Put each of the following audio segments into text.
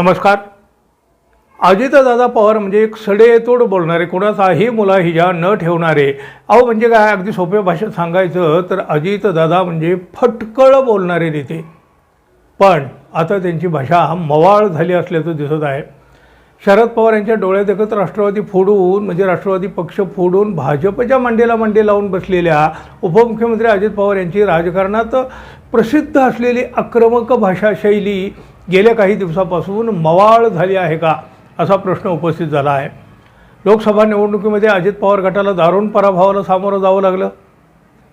नमस्कार. अजितदादा पवार म्हणजे एक सडेतोड बोलणारे कोणाचाही मुलाहिजा न ठेवणारे. अहो म्हणजे काय अगदी सोप्या भाषेत सांगायचं तर अजितदादा म्हणजे फटकळ बोलणारे नेते. पण आता त्यांची भाषा मवाळ झाली असल्याचं दिसत आहे. शरद पवार यांच्या डोळ्यात एकत्र राष्ट्रवादी फोडून म्हणजे राष्ट्रवादी पक्ष फोडून भाजपच्या मांडीला मांडी लावून बसलेल्या उपमुख्यमंत्री अजित पवार यांची राजकारणात प्रसिद्ध असलेली आक्रमक भाषाशैली गेल्या काही दिवसापासून मवाळ झाली आहे का असा प्रश्न उपस्थित झाला आहे. लोकसभा निवडणुकीमध्ये अजित पवार गटाला दारुण पराभवाला सामोरं जावं लागलं.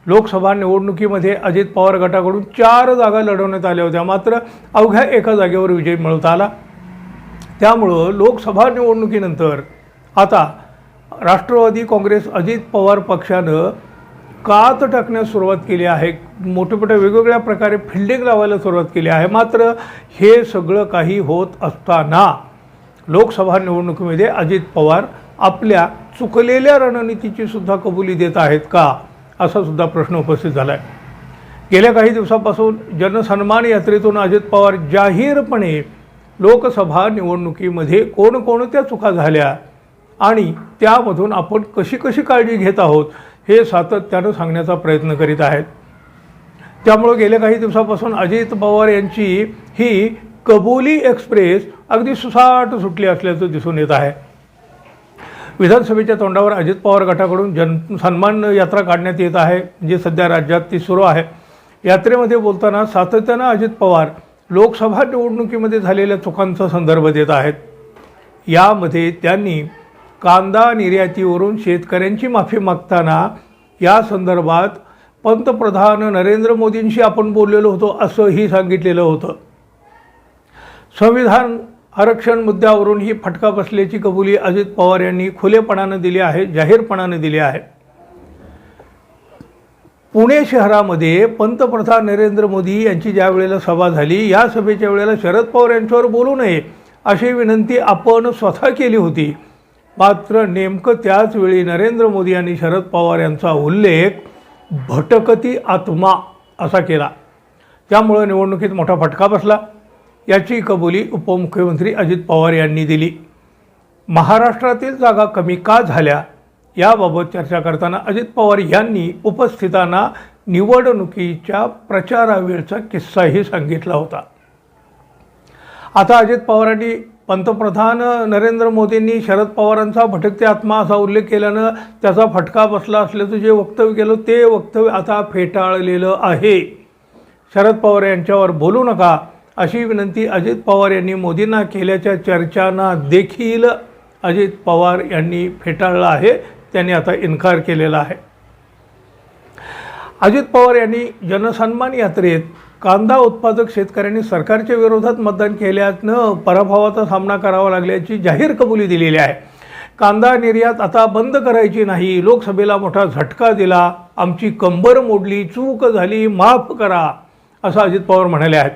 लोकसभा निवडणुकीमध्ये अजित पवार गटाकडून चार जागा लढवण्यात आल्या होत्या. मात्र अवघ्या एका जागेवर विजय मिळवता आला. त्यामुळं लोकसभा निवडणुकीनंतर आता राष्ट्रवादी काँग्रेस अजित पवार पक्षानं कात टाकण्यास सुरुवात केली आहे. मोठे मोठ्या वेगवेगळ्या प्रकारे फिल्डिंग लावायला सुरुवात केली आहे. मात्र हे सगळं काही होत असताना लोकसभा निवडणुकीमध्ये अजित पवार आपल्या चुकलेल्या रणनीतीची सुद्धा कबुली देत आहेत का? असा सुद्धा प्रश्न उपस्थित झाला आहे गेल्या काही दिवसापासून जनसन्मान यात्रेतून अजित पवार जाहीरपणे लोकसभा निवडणुकीमध्ये कोणकोणत्या चुका झाल्या आणि त्यामधून आपण कशी कशी काळजी घेत आहोत? हे सातत्यानं सांगण्याचा प्रयत्न करीत आहेत. त्यामुळं गेल्या काही दिवसापासून अजित पवार यांची ही कबुली एक्सप्रेस अगदी सुसाट सुटली असल्याचं दिसून येत आहे. विधानसभेच्या तोंडावर अजित पवार गटाकडून जन सन्मान यात्रा काढण्यात येत आहे जी सध्या राज्यात ती सुरू आहे. यात्रेमध्ये बोलताना सातत्यानं अजित पवार लोकसभा निवडणुकीमध्ये झालेल्या चुकांचा संदर्भ देत आहेत. यामध्ये त्यांनी कांदा निर्यातीवरून शेतकऱ्यांची माफी मागताना या संदर्भात पंतप्रधान नरेंद्र मोदींशी आपण बोललेलो होतो असंही सांगितलेलं होतं. संविधान आरक्षण मुद्द्यावरून ही फटका बसल्याची कबुली अजित पवार यांनी खुलेपणानं दिली आहे जाहीरपणानं दिली आहे. पुणे शहरामध्ये पंतप्रधान नरेंद्र मोदी यांची ज्या वेळेला सभा झाली या सभेच्या वेळेला शरद पवार यांच्यावर बोलू नये अशी विनंती आपण स्वतः केली होती. मात्र नेमकं त्याच वेळी नरेंद्र मोदी यांनी शरद पवार यांचा उल्लेख भटकती आत्मा असा केला. त्यामुळं निवडणुकीत मोठा फटका बसला. याची कबुली उपमुख्यमंत्री अजित पवार यांनी दिली. महाराष्ट्रातील जागा कमी का झाल्या याबाबत चर्चा करताना अजित पवार यांनी उपस्थितांना निवडणुकीच्या प्रचारावेळचा किस्साही सांगितला होता. आता अजित पवारांनी पंतप्रधान नरेंद्र मोदींनी शरद पवारांचा भटकते आत्मा असा उल्लेख केल्यानं त्याचा फटका बसला असल्याचं जे वक्तव्य केलं ते वक्तव्य आता फेटाळलेलं आहे. शरद पवार यांच्यावर बोलू नका अशी विनंती अजित पवार यांनी मोदींना केल्याच्या चर्चांना देखील अजित पवार यांनी फेटाळला आहे. त्यांनी आता इन्कार केलेला आहे. अजित पवार यांनी जनसन्मान यात्रेत कांदा उत्पादक शेतकऱ्यांनी सरकारच्या विरोधात मतदान केल्यानं पराभवाचा सामना करावा लागल्याची जाहीर कबुली दिलेली आहे. कांदा निर्यात आता बंद करायची नाही लोकसभेला मोठा झटका दिला आमची कंबर मोडली चूक झाली माफ करा असं अजित पवार म्हणाले आहेत.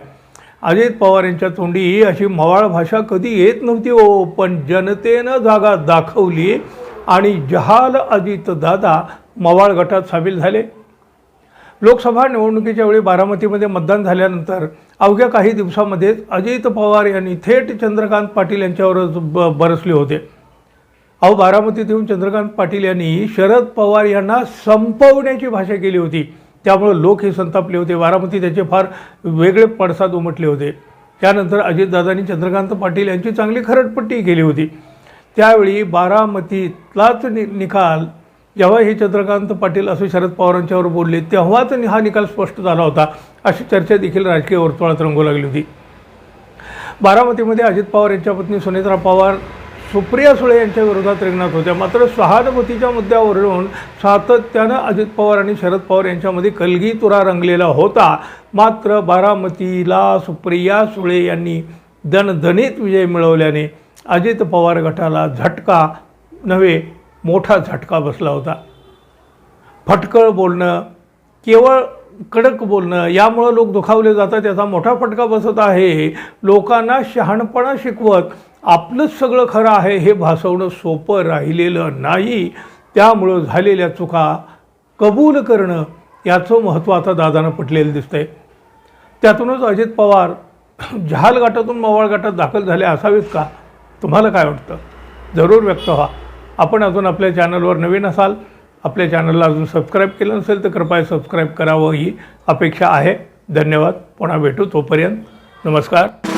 अजित पवार यांच्या तोंडी अशी मवाळ भाषा कधी येत नव्हती हो पण जनतेनं जागा दाखवली आणि जहाल अजित दादा मवाळ गटात सामील झाले. लोकसभा निवडणुकीच्या वेळी बारामतीमध्ये मतदान झाल्यानंतर अवघ्या काही दिवसामध्येच अजित पवार यांनी थेट चंद्रकांत पाटील यांच्यावरच ब बरसले होते. अहो बारामतीत येऊन चंद्रकांत पाटील यांनी शरद पवार यांना संपवण्याची भाषा केली होती. त्यामुळं लोक हे संतापले होते. बारामती त्याचे फार वेगळे पडसाद उमटले होते. त्यानंतर अजितदादांनी चंद्रकांत पाटील यांची चांगली खरडपट्टी केली होती. त्यावेळी बारामतीतलाच नि निकाल जेव्हा हे चंद्रकांत पाटील असे शरद पवारांच्यावर बोलले तेव्हाच हा निकाल स्पष्ट झाला होता. अशी चर्चा देखील राजकीय वर्तुळात रंगू लागली होती. बारामतीमध्ये अजित पवार यांच्या पत्नी सुनेत्रा पवार सुप्रिया सुळे यांच्या विरोधात रिंगणात होत्या. मात्र सहानुभूतीच्या मुद्द्यावरून सातत्यानं अजित पवार आणि शरद पवार यांच्यामध्ये कलगी तुरा रंगलेला होता. मात्र बारामतीला सुप्रिया सुळे यांनी दणदणीत विजय मिळवल्याने अजित पवार गटाला झटका नव्हे मोठा झटका बसला होता. फटकळ बोलणं केवळ कडक बोलणं यामुळं लोक दुखावले जातात याचा मोठा फटका बसत आहे. लोकांना शहाणपणा शिकवत आपलंच सगळं खरं आहे हे भासवणं सोपं राहिलेलं नाही. त्यामुळं झालेल्या चुका कबूल करणं याचं महत्त्व आता दादानं पटलेलं दिसतंय. त्यातूनच अजित पवार जहाल गाटातून मवाळ गाटात दाखल झाले असावेत का? तुम्हाला काय वाटतं? जरूर व्यक्त व्हा. आपण अजून आपल्या चॅनलवर नवीन असाल आपल्या चॅनलला अजून सबस्क्राईब केलं नसेल तर कृपया सबस्क्राईब करावं. ही अपेक्षा आहे. धन्यवाद. पुन्हा भेटू तोपर्यंत. नमस्कार.